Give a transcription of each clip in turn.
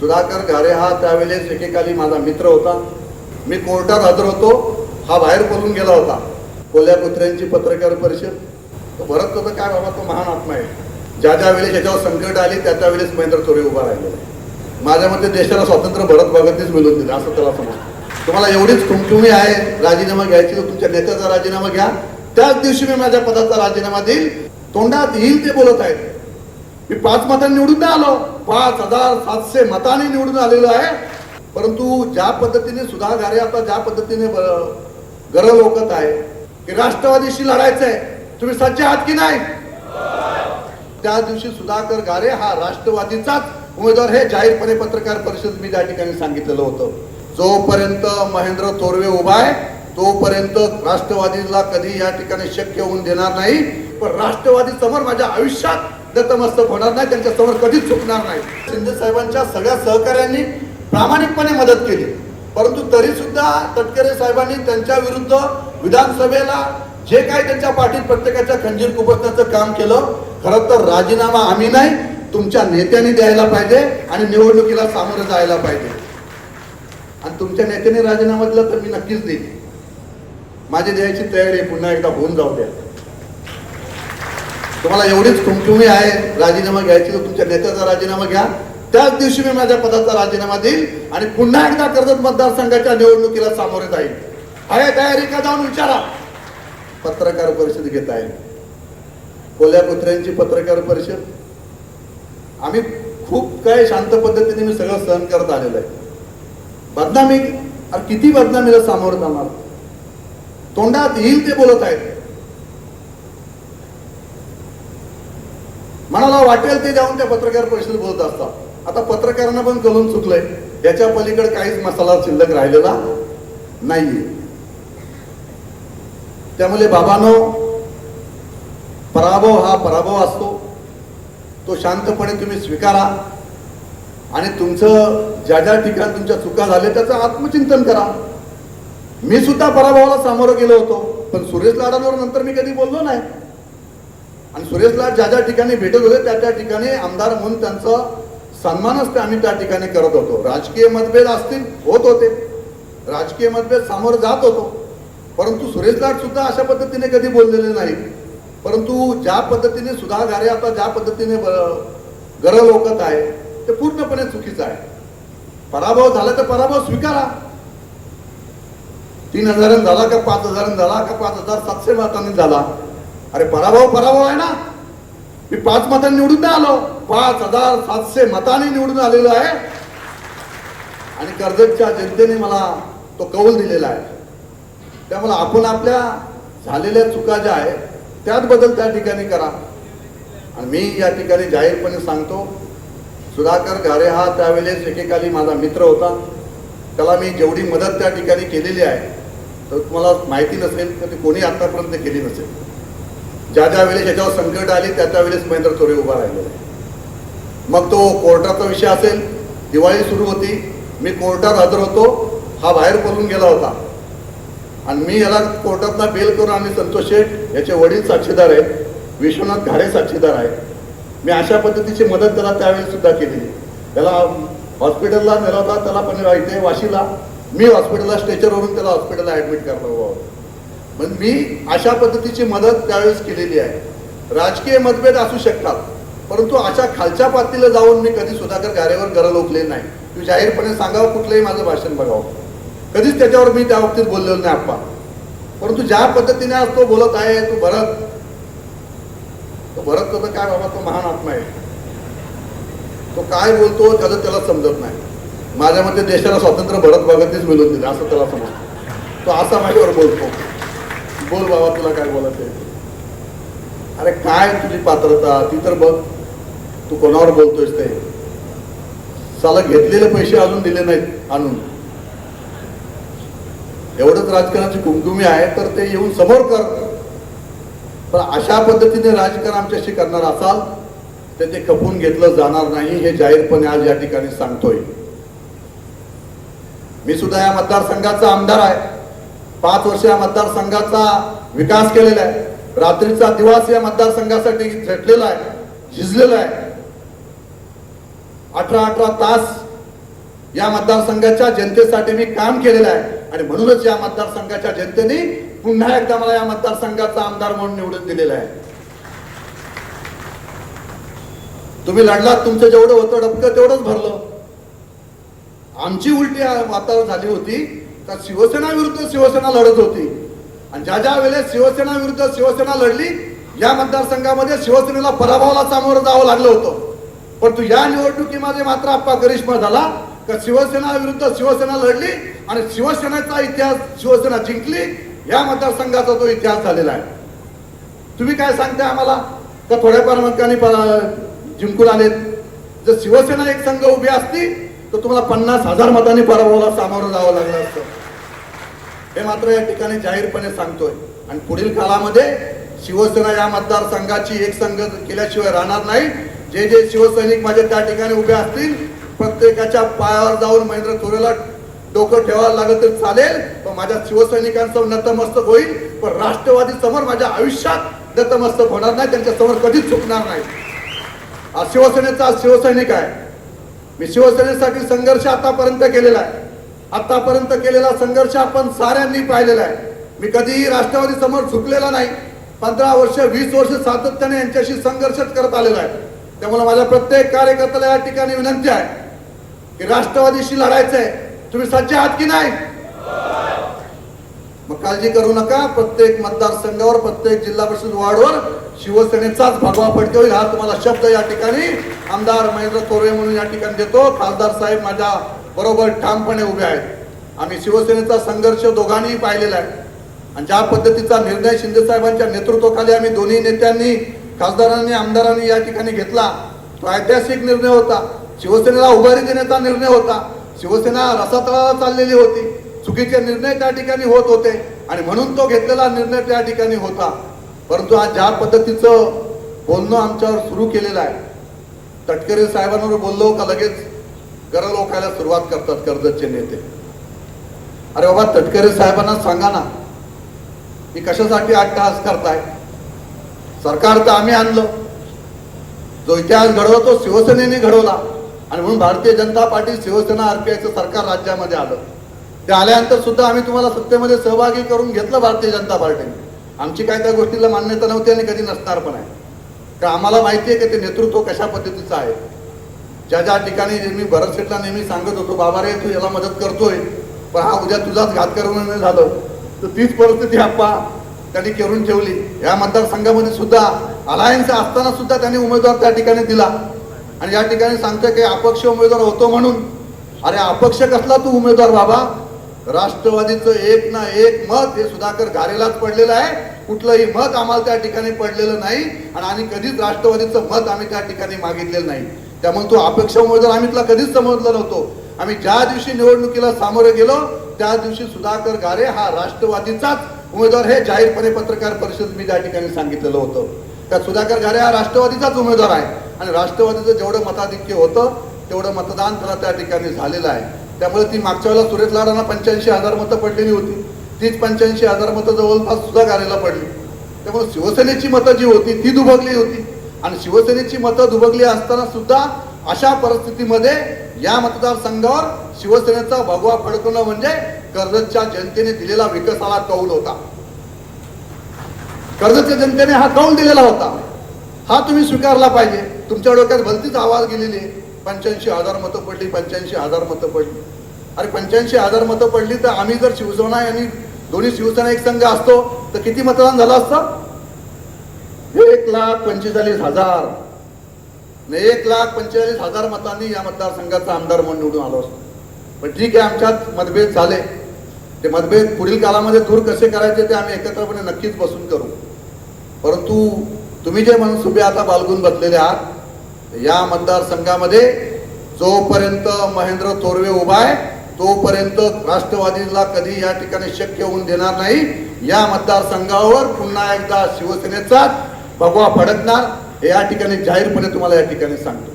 सुधाकर घारे हा त्यावेळेस एकेकाली माझा मित्र होता. मी कोर्टात हजर होतो. हा बाहेर पडून गेला होता. कोल्या कुत्र्यांची पत्रकार परिषद. तो भरत होता काय बाबा तो महान आत्मा आहे. ज्या ज्या वेळेस याच्यावर संकट आली त्या त्या वेळेस महेंद्र चोरे उभा राहिलेला आहे माझ्या मते देशाला स्वातंत्र्य भरत भगतनेच मिळून दिलं असं त्याला समजतं. तुम्हाला एवढीच खुमखुमी आहे राजीनामा घ्यायची तर तुमच्या नेत्याचा राजीनामा घ्या. त्याच दिवशी मी माझ्या पदाचा राजीनामा देईल. तोंडात येईल ते बोलत आहेत. मी पाच मतांनी निवडून नाही आलो. पाच हजार सातशे मतांनी निवडून आलेलो आहे. परंतु ज्या पद्धतीने सुधा घारे आता ज्या पद्धतीने गरज ओकत आहे की राष्ट्रवादीशी लढायचंय तुम्ही सज्ज आहात की नाही? त्या दिवशी सुधाकर गारे हा राष्ट्रवादीचाच उमेदवार हे जाहीरपणे पत्रकार परिषद मी त्या ठिकाणी सांगितलेलं होतं. जोपर्यंत महेंद्र थोरवे उभा आहे तोपर्यंत राष्ट्रवादीला कधी या ठिकाणी शक्य होऊन देणार नाही. पण राष्ट्रवादी समोर माझ्या आयुष्यात नतमस्तक होणार नाही त्यांच्यासमोर कधीच चुकणार नाही. शिंदे साहेबांच्या सगळ्या सहकाऱ्यांनी प्रामाणिकपणे मदत केली. परंतु तरी सुद्धा तटकरे साहेबांनी त्यांच्या विरुद्ध विधानसभेला जे काही त्यांच्या पाठीत प्रत्येकाच्या खंजीर कुपसण्याचं काम केलं खरं तर राजीनामा आम्ही नाही तुमच्या नेत्यांनी द्यायला पाहिजे आणि निवडणुकीला सामोरं जायला पाहिजे. आणि तुमच्या नेत्याने राजीनामा दिला तर मी नक्कीच देईन. माझी द्यायची तयारी आहे पुन्हा एकदा होऊन जाऊ द्या. तुम्हाला एवढीच खुमखुमी आहे राजीनामा घ्यायची तर तुमच्या नेत्याचा राजीनामा घ्या. त्याच दिवशी मी माझ्या पदाचा राजीनामा देईल आणि पुन्हा एकदा कर्जत मतदारसंघाच्या निवडणुकीला सामोरे जाईल. आहे तयारी का जाऊन विचारा. पत्रकार परिषद घेत आहे. कोल्या कुत्र्यांची पत्रकार परिषद. आम्ही खूप काय शांत पद्धतीने मी सगळं सहन करत आलेलं आहे. बदनामी अरे किती बदनामीला सामोरं जाणार? तोंडात येईल ते बोलत आहेत. कोणाला वाटेल ते जाऊन त्या पत्रकार परिषदेत बोलत असतात. आता पत्रकारांना पण कळून चुकलंय. याच्या पलीकडे काहीच मसाला शिल्लक राहिलेला नाहीये. त्यामुळे बाबानो पराभव हा पराभव असतो. तो शांतपणे तुम्ही स्वीकारा. आणि तुमचं ज्या ज्या ठिकाणी तुमच्या चुका झाल्या त्याचं आत्मचिंतन करा. मी सुद्धा पराभवाला सामोरं गेलो होतो पण सुरेश लाडांवर नंतर मी कधी बोललो नाही. आणि सुरेशला ज्या ज्या ठिकाणी भेटत होते त्या त्या ठिकाणी आमदार म्हणून त्यांचा सन्मानच ते आम्ही त्या ठिकाणी करत होतो. राजकीय मतभेद असतील होत होते. राजकीय मतभेद सामोरं जात होतो. परंतु सुरेश सुद्धा अशा पद्धतीने कधी बोललेले नाही. परंतु ज्या पद्धतीने सुधा घारे आता ज्या पद्धतीने गरज ओकत आहे ते पूर्णपणे चुकीचं आहे. पराभव झाला तर पराभव स्वीकारा. तीन हजारांनी झाला का पाच हजारांनी झाला का पाच हजार सातशे मतांनी झाला. अरे पराभव पराभव आहे ना. मी पाच मतांनी निवडून नाही आलो. पाच हजार सातशे मतांनी निवडून आलेलो आहे. आणि कर्जतच्या जनतेने मला तो कौल दिलेला आहे. त्यामुळे आपण आपल्या झालेल्या चुका ज्या आहेत त्यात बदल त्या ठिकाणी करा. आणि मी या ठिकाणी जाहीरपणे सांगतो सुधाकर घारे हा त्यावेळेस एकेकाली माझा मित्र होता. त्याला मी जेवढी मदत त्या ठिकाणी केलेली आहे तर तुम्हाला माहिती नसेल तर ती कोणी आतापर्यंत केली नसेल. ज्या ज्या वेळेस याच्यावर संकट आली त्या त्या वेळेस महेंद्र चोरे उभा राहिलेला आहे मग तो कोर्टाचा विषय असेल दिवाळी सुरू होती मी कोर्टात हजर होतो हा बाहेर पळून गेला होता. आणि मी याला कोर्टातला बेल करून आणि संतोष शेठ याचे वडील साक्षीदार आहेत विश्वनाथ घाडे साक्षीदार आहेत. मी अशा पद्धतीची मदत त्याला त्यावेळी सुद्धा केली. त्याला हॉस्पिटलला नेला होता त्याला पण इथे वाशीला. मी हॉस्पिटलला स्ट्रेचरवरून त्याला हॉस्पिटलला ऍडमिट करणार बाबा पण मी अशा पद्धतीची मदत त्यावेळेस केलेली आहे. राजकीय मतभेद असू शकतात परंतु अशा खालच्या पातळीला जाऊन मी कधी सुधाकर गारेवर गरज ओकले नाही. तू जाहीरपणे सांगावं कुठलंही माझं भाषण बघावं. कधीच त्याच्यावर मी त्या बाबतीत बोललेलो नाही आप्पा परंतु ज्या पद्धतीने आज तो बोलत आहे तो भरत तो भरत कसं काय बाबा तो महान आत्मा आहे. तो काय बोलतो त्याचं त्याला समजत नाही. माझ्या मते देशाला स्वातंत्र्य भरत भगतनेच मिळून दिलं असं त्याला समजतं. तो असा माझ्यावर बोलतो. बोल बाबा तुला काय बोलायचं आहे? अरे काय तुझी पात्रता? ती तर बघ तू कोणावर बोलतोयस ते? साला घेतलेले पैसे अजून दिले नाहीत आणून. एवढंच राजकारणाची कुमकुमी आहे तर ते येऊन समोर कर. पण अशा पद्धतीने राजकारण आमच्याशी करणार असाल तर ते खपून घेतलं जाणार नाही हे जाहीरपणे आज या ठिकाणी सांगतोय. मी सुद्धा या मतदारसंघाचा आमदार आहे. पाच वर्ष या मतदारसंघाचा विकास केलेला आहे. रात्रीचा दिवस या मतदारसंघासाठी झटलेला आहे झिजलेला आहे. अठरा अठरा तास या मतदारसंघाच्या जनतेसाठी मी काम केलेलं आहे आणि म्हणूनच या मतदारसंघाच्या जनतेने पुन्हा एकदा मला या मतदारसंघाचा आमदार म्हणून निवडून दिलेला आहे. तुम्ही लढलात तुमचं जेवढं होतं डबकं तेवढंच भरलं. आमची उलटी वातावरण झाली होती. तर शिवसेना विरुद्ध शिवसेना लढत होती. आणि ज्या ज्या वेळेस शिवसेना विरुद्ध शिवसेना लढली या मतदारसंघामध्ये शिवसेनेला पराभवाला सामोरं जावं लागलं होतं. परंतु या निवडणुकीमध्ये मात्र आप्पा करिश्मा झाला का शिवसेना विरुद्ध शिवसेना लढली आणि शिवसेनेचा इतिहास शिवसेना जिंकली या मतदारसंघाचा तो इतिहास झालेला आहे. तुम्ही काय सांगताय आम्हाला? का थोड्याफार मतकांनी प- जिंकून आलेत? जर शिवसेना एक संघ उभी असती तर तुम्हाला पन्नास हजार मतांनी पराभवाला सामोरं जावं लागलं असतं. हे मात्र या ठिकाणी जाहीरपणे सांगतोय. आणि पुढील काळामध्ये शिवसेना या मतदारसंघाची एक संघ केल्याशिवाय राहणार नाही. जे जे शिवसैनिक माझे त्या ठिकाणी उभे असतील प्रत्येकाच्या पायावर जाऊन महेंद्र थोरेला डोकं ठेवायला लागत तरी चालेल. पण माझ्या शिवसैनिकांचं नतमस्तक होईल. पण राष्ट्रवादी समोर माझ्या आयुष्यात नतमस्तक होणार नाही. त्यांच्यासमोर कधीच चुकणार नाही. हा शिवसेनेचा आज शिवसैनिक आहे. मी शिवसेनेसाठी संघर्ष आतापर्यंत केलेला आहे. आतापर्यंत केलेला संघर्ष आपण साऱ्यांनी पाहिलेला आहे. मी कधीही राष्ट्रवादी समोर झुकलेला नाही. पंधरा वर्ष वीस वर्ष सातत्याने यांच्याशी संघर्षच करत आलेला आहे. त्यामुळे माझ्या प्रत्येक कार्यकर्त्याला या ठिकाणी विनंती आहे की राष्ट्रवादीशी लढायचंय. तुम्ही सज्ज आहात की नाही? मग काळजी करू नका. प्रत्येक मतदारसंघावर प्रत्येक जिल्हा परिषद वार्डवर शिवसेनेचाच भगवा पडतो होईल हा तुम्हाला शब्द या ठिकाणी आमदार महेंद्र थोरवे म्हणून या ठिकाणी देतो. खासदार साहेब माझ्या बरोबर ठामपणे उभे आहेत. आम्ही शिवसेनेचा संघर्ष दोघांनीही पाहिलेला आहे. आणि ज्या पद्धतीचा निर्णय शिंदे साहेबांच्या नेतृत्वाखाली आम्ही दोन्ही नेत्यांनी खासदारांनी आमदारांनी या ठिकाणी घेतला तो ऐतिहासिक निर्णय होता. शिवसेनेला उभारी देण्याचा निर्णय होता. शिवसेना रसातळाला चाललेली होती. चुकीचे निर्णय त्या ठिकाणी होत होते आणि म्हणून तो घेतलेला निर्णय त्या ठिकाणी होता. परंतु आज ज्या पद्धतीचं बोलणं आमच्यावर सुरू केलेलं आहे तटकरे साहेबांवर बोललो का लगेच गरज ओकायला सुरुवात करतात कर्जतचे नेते. अरे बाबा तटकरे साहेबांना सांगा ना की कशासाठी अट्टहास करताय? सरकार तर आम्ही आणलं. जो इतिहास घडवला तो शिवसेनेने घडवला. आणि म्हणून भारतीय जनता पार्टी शिवसेना आरपीआयचं सरकार राज्यामध्ये आलं. ते आल्यानंतर सुद्धा आम्ही तुम्हाला सत्तेमध्ये सहभागी करून घेतलं भारतीय जनता पार्टीने आमची काय त्या गोष्टीला मान्यता नव्हती आणि कधी नसणार पण आहे. का आम्हाला माहिती आहे की ते नेतृत्व कशा पद्धतीचं आहे. ज्या ज्या ठिकाणी मी भरत शेटला नेहमी सांगत होतो बाबा रे तू याला मदत करतोय पण हा उद्या तुझाच घात करून झालं. तर तीच परिस्थिती आप्पा त्यांनी करून ठेवली. या मतदारसंघामध्ये सुद्धा अलायन्स असताना सुद्धा त्यांनी उमेदवार त्या ठिकाणी दिला. आणि या ठिकाणी सांगतोय की अपक्ष उमेदवार होतो म्हणून. अरे अपक्ष कसला तू उमेदवार बाबा? राष्ट्रवादीचं एक ना एक मत हे सुधाकर घारेलाच पडलेलं आहे. कुठलंही मत आम्हाला त्या ठिकाणी पडलेलं नाही आणि आणि कधीच राष्ट्रवादीचं मत आम्ही त्या ठिकाणी मागितलेलं नाही. त्यामुळे तो अपेक्षा उमेदवार आम्ही तुला कधीच समजलं नव्हतो आम्ही ज्या दिवशी निवडणुकीला सामोरे गेलो त्या दिवशी सुधाकर घारे हा राष्ट्रवादीचाच उमेदवार हे जाहीरपणे पत्रकार परिषद मी त्या ठिकाणी सांगितलेलं होतं. त्या सुधाकर घारे हा राष्ट्रवादीचाच उमेदवार आहे आणि राष्ट्रवादीचं जेवढं मताधिक्य होतं तेवढं मतदान त्याला त्या ठिकाणी झालेलं आहे. त्यामुळे ती मागच्या वेळेला सुरेश लाडांना पंच्याऐंशी हजार मतं पडलेली होती. तीच पंच्याऐंशी हजार मतं जवळपास सुद्धा गारेला पडली. त्यामुळे शिवसेनेची मतं जी होती ती दुभगली होती. आणि शिवसेनेची मतं दुभगली असताना सुद्धा अशा परिस्थितीमध्ये या मतदारसंघावर शिवसेनेचा भगवा फडकवणं म्हणजे कर्जतच्या जनतेने दिलेला विकासाला कौल होता. कर्जतच्या जनतेने हा कौल दिलेला होता. हा तुम्ही स्वीकारला पाहिजे. तुमच्या डोक्यात भलतीच आवाज गेलेली आहे. पंच्याऐंशी हजार मतं पडली पंच्याऐंशी हजार मतं पडली. अरे पंच्याऐंशी हजार मतं पडली तर आम्ही जर शिवसेना आणि दोन्ही शिवसेना एक संघ असतो तर किती मतदान झालं असतं? एक लाख पंचेचाळीस हजार. एक लाख पंचेचाळीस हजार मतांनी या मतदारसंघाचा आमदार म्हणून निवडून आलो असतो. पण ठीक आहे आमच्यात मतभेद झाले. ते मतभेद पुढील काळामध्ये दूर कसे करायचे ते आम्ही एकत्रपणे नक्कीच बसून करू. परंतु तुम्ही जे म्हणून सुभे आता बालगून बसलेले आहात या मतदारसंघामध्ये जोपर्यंत महेंद्र थोरवे उभा आहे तोपर्यंत राष्ट्रवादीला कधी या ठिकाणी शक्य होऊन देणार नाही. या मतदारसंघावर पुन्हा एकदा शिवसेनेचा भगवा फडकणार हे या ठिकाणी जाहीरपणे तुम्हाला या ठिकाणी सांगतो.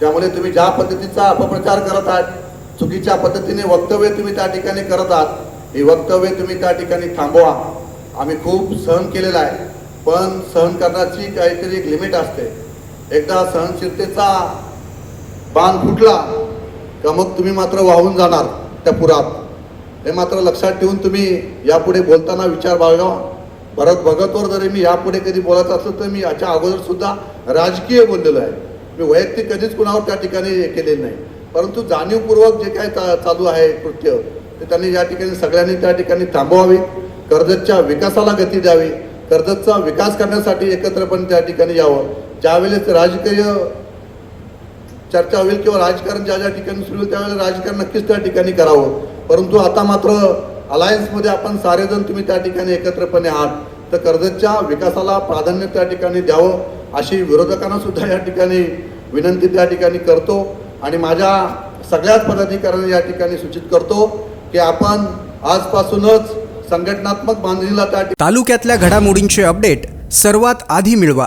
त्यामुळे तुम्ही ज्या पद्धतीचा अपप्रचार करत आहात चुकीच्या पद्धतीने वक्तव्य तुम्ही त्या ठिकाणी करत आहात हे वक्तव्य तुम्ही त्या ठिकाणी थांबवा. आम्ही खूप सहन केलेलं आहे पण सहन करण्याची काहीतरी एक लिमिट असते. एकदा सहनशीलतेचा बांध फुटला का मग तुम्ही मात्र वाहून जाणार त्या पुरात. हे मात्र लक्षात ठेवून तुम्ही यापुढे बोलताना विचार बाळगावा. भरत भगतवर जरी मी यापुढे कधी बोलत असलं तर मी याच्या अगोदर सुद्धा राजकीय बोललेलो आहे. मी वैयक्तिक कधीच कुणावर त्या ठिकाणी हे केलेलं नाही. परंतु जाणीवपूर्वक जे काय चा- चालू आहे कृत्य ते त्यांनी या ठिकाणी सगळ्यांनी त्या ठिकाणी थांबवावे. कर्जतच्या विकासाला गती द्यावी. कर्जतचा विकास करण्यासाठी एकत्रपणे त्या ठिकाणी यावं. ज्यावेळेस राजकीय चर्चा होईल किंवा राजकारण ज्या ज्या ठिकाणी सुरू होईल त्यावेळेला राजकारण नक्कीच त्या ठिकाणी करावं. परंतु आता मात्र अलायन्समध्ये आपण सारेजण तुम्ही त्या ठिकाणी एकत्रपणे आहात. तर कर्जतच्या विकासाला प्राधान्य त्या ठिकाणी द्यावं अशी विरोधकांना सुद्धा या ठिकाणी विनंती त्या ठिकाणी करतो. आणि माझ्या सगळ्याच पदाधिकाऱ्यांना या ठिकाणी सूचित करतो की आपण आजपासूनच संघटनात्मक बांधणीला त्या तालुक्यातल्या घडामोडींचे अपडेट सर्वात आधी मिळवा.